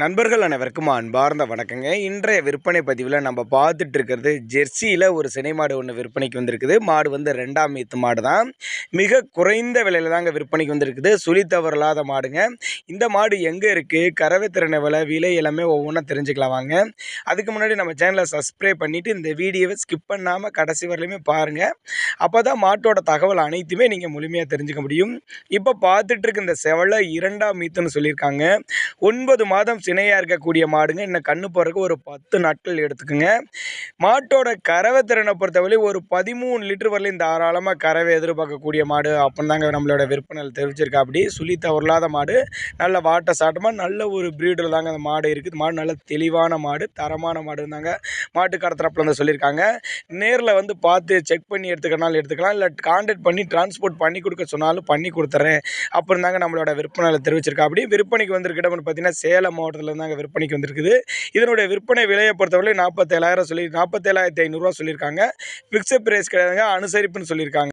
நண்பர்கள் அனைவருக்கும் அன்பார்ந்த வணக்கங்க. இன்றைய விற்பனை பதிவில் நம்ம பார்த்துட்டு இருக்கிறது ஜெர்சியில் ஒரு சினை மாடு ஒன்று விற்பனைக்கு வந்திருக்குது. மாடு வந்து ரெண்டாம் மீத்து மாடு தான் மிக குறைந்த விலையில் தாங்க விற்பனைக்கு வந்திருக்குது. சுழி தவறில்லாத மாடுங்க. இந்த மாடு எங்கே இருக்குது கறவை திறனை விலை விலை எல்லாமே ஒவ்வொன்றா தெரிஞ்சுக்கலாம் வாங்க. அதுக்கு முன்னாடி நம்ம சேனலை சப்ஸ்கிரைப் பண்ணிவிட்டு இந்த வீடியோவை ஸ்கிப் பண்ணாமல் கடைசி வரலையுமே பாருங்கள் அப்போ தான் மாட்டோட தகவல் அனைத்துமே நீங்கள் முழுமையாக தெரிஞ்சுக்க முடியும். இப்போ பார்த்துட்ருக்க இந்த செவலை இரண்டாம் மீத்துன்னு சொல்லியிருக்காங்க. ஒன்பது மாதம் சினையாக இருக்கக்கூடிய மாடுங்க. இன்னும் கண்ணு போகிறதுக்கு ஒரு பத்து நாட்கள் எடுத்துக்குங்க. மாட்டோட கறவை திறனை பொறுத்தவரை ஒரு பதிமூணு லிட்டர் வரலையும் தாராளமாக கறவை எதிர்பார்க்கக்கூடிய மாடு. அப்படின்னு தாங்க நம்மளோட விற்பனையில் தெரிவிச்சிருக்கா அப்படி சுழி தவறில்லாத மாடு. நல்ல வாட்ட சாட்டமாக நல்ல ஒரு ப்ரீடில் தாங்க அந்த மாடு இருக்குது. மாடு நல்ல தெளிவான மாடு தரமான மாடு இருந்தாங்க மாட்டு கடத்தரப்பில் வந்து சொல்லியிருக்காங்க. நேரில் வந்து பார்த்து செக் பண்ணி எடுத்துக்கனாலும் எடுத்துக்கலாம். இல்லை கான்டாக்ட் பண்ணி டிரான்ஸ்போர்ட் பண்ணி கொடுக்க சொன்னாலும் பண்ணி கொடுத்துட்றேன் அப்புறம் தாங்க நம்மளோட விற்பனையில் தெரிவிச்சிருக்கா. அப்படி விற்பனைக்கு வந்திருக்கிட்ட பார்த்தீங்கன்னா சேலம் மாவட்டத்தில் தாங்க விற்பனைக்கு வந்திருக்குது. இதனுடைய விற்பனை விலையை பொறுத்தவரை நாற்பத்தேழாயிரம் சொல்லி நாற்பத்தேழாயிரத்தி ஐநூறுரூவா சொல்லியிருக்காங்க. ஃபிக்ஸட் ப்ரைஸ் கிடையாதுங்க அனுசரிப்புன்னு சொல்லியிருக்காங்க.